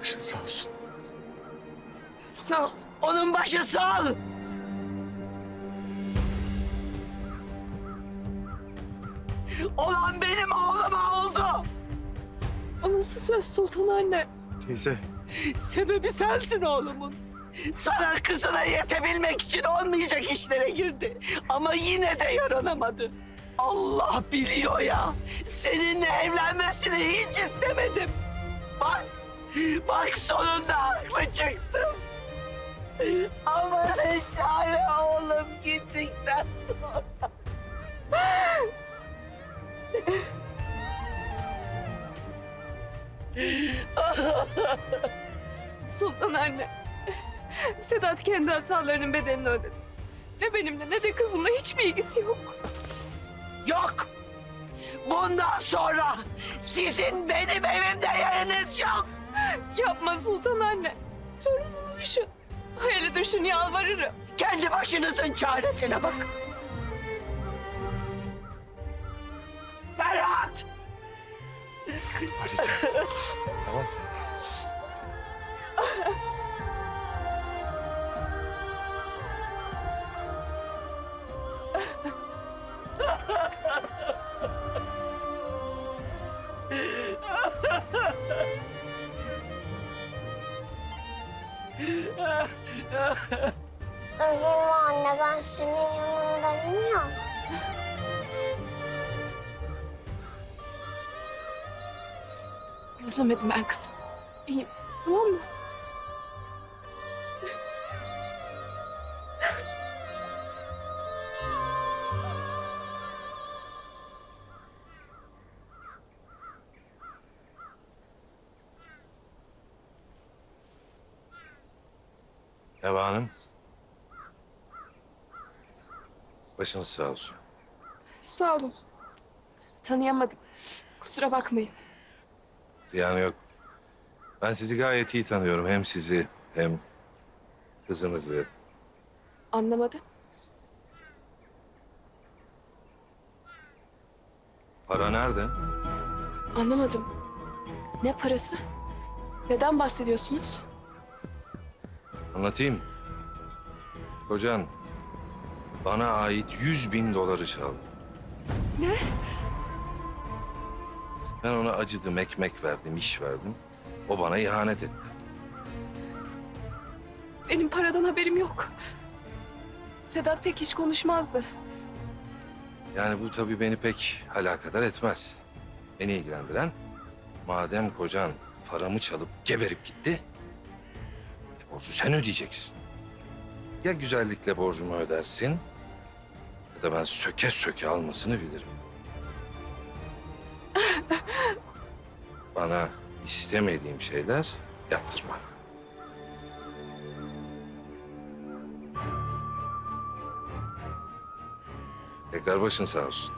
Başın sağ olsun. Sağ ol. Onun başı sağ. Olan benim oğluma oldu. O nasıl söz Sultan anne? Teyze. Sebebi sensin oğlumun. Sana kızına yetebilmek için olmayacak işlere girdi. Ama yine de yaranamadı. Allah biliyor ya. Seninle evlenmesini hiç istemedim. Bak, bak sonunda haklı çıktım. Ama çare oğlum gittikten sonra. Sultan anne. Sedat kendi hatalarının bedelini ödedi. Ne benimle ne de kızımla hiçbir ilgisi yok. Yok. Bundan sonra sizin benim evimde yeriniz yok. Yapma Sultan anne. Torununu düşün. Hayali düşün yalvarırım. Kendi başınızın çaresine bakın. Ferhat! Arayacağım. tamam. Üzülme anne ben senin yanındayım ya. Üzülmedim ben kızım. İyiyim. Tamam mı? Eva Hanım. Başınız sağ olsun. Sağ olun. Tanıyamadım. Kusura bakmayın. Ziyanı yok. Ben sizi gayet iyi tanıyorum. Hem sizi hem kızınızı. Anlamadım. Para nerede? Anlamadım. Ne parası? Neden bahsediyorsunuz? Anlatayım. Kocan bana ait yüz bin doları çaldı. Ne? Ben ona acıdım, ekmek verdim, iş verdim. O bana ihanet etti. Benim paradan haberim yok. Sedat pek hiç konuşmazdı. Yani bu tabii beni pek alakadar etmez. Beni ilgilendiren madem kocan paramı çalıp geberip gitti, borcu sen ödeyeceksin. Ya güzellikle borcumu ödersin ya da ben söke söke almasını bilirim. Bana istemediğim şeyler yaptırma. Tekrar başın sağ olsun.